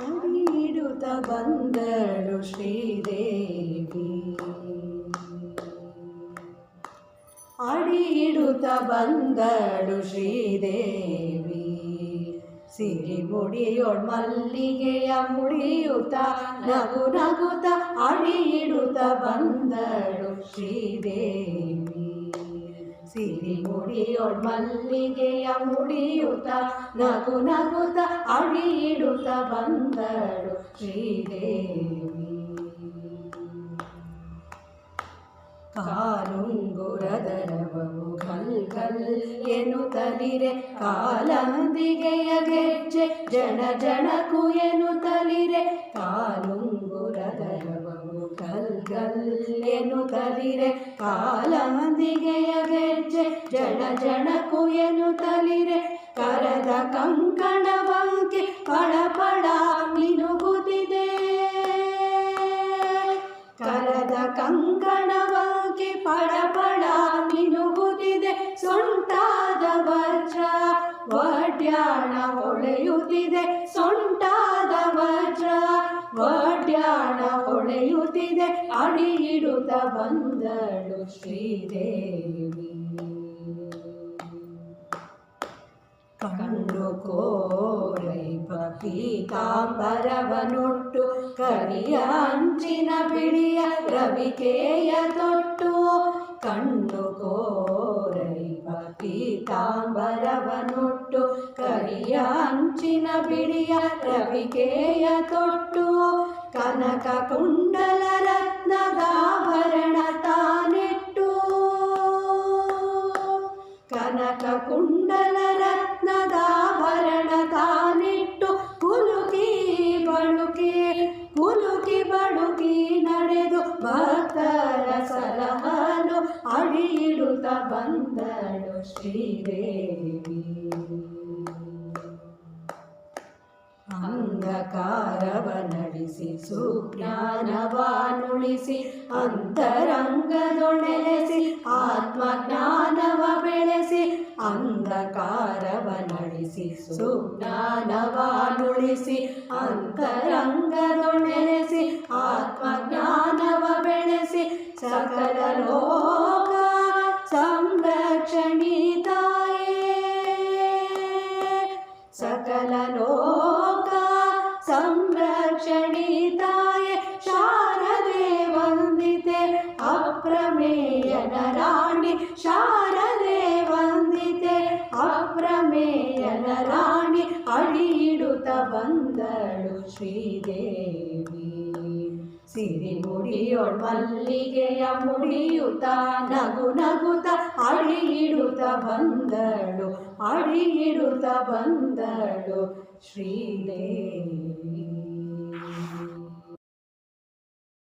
ಅಡಿಯಿಡುತ್ತ ಬಂದಳು ಶ್ರೀದೇವಿ. ಅಡಿಯಿಡುತ್ತ ಬಂದಳು ಶ್ರೀದೇವಿ. ಸಿರಿ ಮುಡಿಯೊಳ್ ಮಲ್ಲಿಗೆಯ ಮುಡಿಯುತ್ತ, ನಗು ನಗುತ್ತ ಅಡಿಯಿಡುತ್ತ ಬಂದಳು ಶ್ರೀದೇವಿ. ಸಿರಿ ಮುಡಿಯೋಳ್ ಮಲ್ಲಿಗೆಯ ಮುಡಿಯುತ್ತ ನಗು ನಗುತ ಅಡಿಯಿಡುತ್ತ ಬಂದಳು ಶ್ರೀದೇವಿ. ಕಾಲುಂಗುರದ ರವವು ಕಲ್ ಕಲ್ ಎನ್ನುತ್ತಲಿರೆ ಕಾಲಂದಿಗೆಯ ಗೆಜ್ಜೆ ಜನ ಜನಕು ತಲಿರೆ ಕಾಲುಂಗುರದ ರವವು ತಲಿರೆ ಕಾಲ ಎನ್ನುತ್ತಲಿರೆ ಕಾಲಂದಿಗೆಯ ಗೆಜ್ಜೆ ಜನ ಜನ ಕುಯನು ತಲಿರೆ, ಕರದ ಕಂಕಣವಂಕೆ ಪಳ ಪಳ ಮಿನುಗುತ್ತಿದೆ. ಕರದ ಕಂಕಣವಂಕೆ ಪಡ ಪಡ ಮಿನುಗುತ್ತಿದೆ, ಸೊಂಟಾದ ವಜ್ರ ವಡ್ಯಾಣ ಹೊಳೆಯುತ್ತಿದೆ ಸೊಂಟಾದ ವಜ್ರ ವಡ್ಯಾಣ ಹೊಳೆಯುತ್ತಿದೆ ಇಡುತ್ತ ಬಂದಳು ಶ್ರೀದೇವಿ. ಕಂಡು ಕೋರೈಪ ಪೀತಾಂಬರವನೊಟ್ಟು ಕರಿಯ ಅಂಚಿನ ಬಿಳಿಯ ರವಿಕೆಯ ತೊಟ್ಟು. ಕಂಡು ಕೋರೈಪ ಪೀತಾಂಬರವನೊಟ್ಟು ಕರಿಯ ಅಂಚಿನ ಬಿಡಿಯ ರವಿಕೆಯ ತೊಟ್ಟು, ಕನಕ ಕುಂಡಲ ರತ್ನದಾಭರಣ ತಾನಿಟ್ಟು. ಕನಕ ಕುಂಡಲ ರತ್ನದಾಭರಣ ತಾನಿಟ್ಟು ಕುಲುಕಿ ಬಳುಕಿ ಕುಲುಕಿ ಬಳುಕಿ ನಡೆದು ಭಕ್ತರ ಸಲಹಲು ಅಡಿಯಿಡುತ್ತ ಬಂದಳು ಶ್ರೀದೇವಿ. ಅಂಧಕಾರವ ನಡೆಸಿ, ಸುಜ್ಞಾನವಾನುಳಿಸಿ ಅಂತರಂಗದೊಳೆಸಿ ಆತ್ಮಜ್ಞಾನವ ಬೆಳೆಸಿ, ಅಂಧಕಾರವ ನಡೆಸಿ, ಸುಜ್ಞಾನವಾನುಳಿಸಿ ಅಂತರಂಗದೊಳೆಸಿ ಆತ್ಮಜ್ಞಾನವ ಬೆಳೆಸಿ, ಸಕಲ ಲೋಕ ಸಂರಕ್ಷಣಿ ತಾಯೇ ಸಕಲ ಲೋಕ ರಾಣಿ ಶಾರದೆ ವಂದಿತೆ ಅಪ್ರಮೇಯನ ರಾಣಿ ಅಡಿಯಿಡುತ್ತ ಬಂದಳು ಶ್ರೀದೇವಿ. ಸಿರಿ ಮುಡಿಯೊಳ್ ಮಲ್ಲಿಗೆಯ ಮುಡಿಯುತ್ತ, ನಗು ನಗುತ್ತ ಅಡಿಯಿಡುತ್ತ ಬಂದಳು ಅಡಿಯಿಡುತ್ತ ಬಂದಳು ಶ್ರೀದೇವಿ.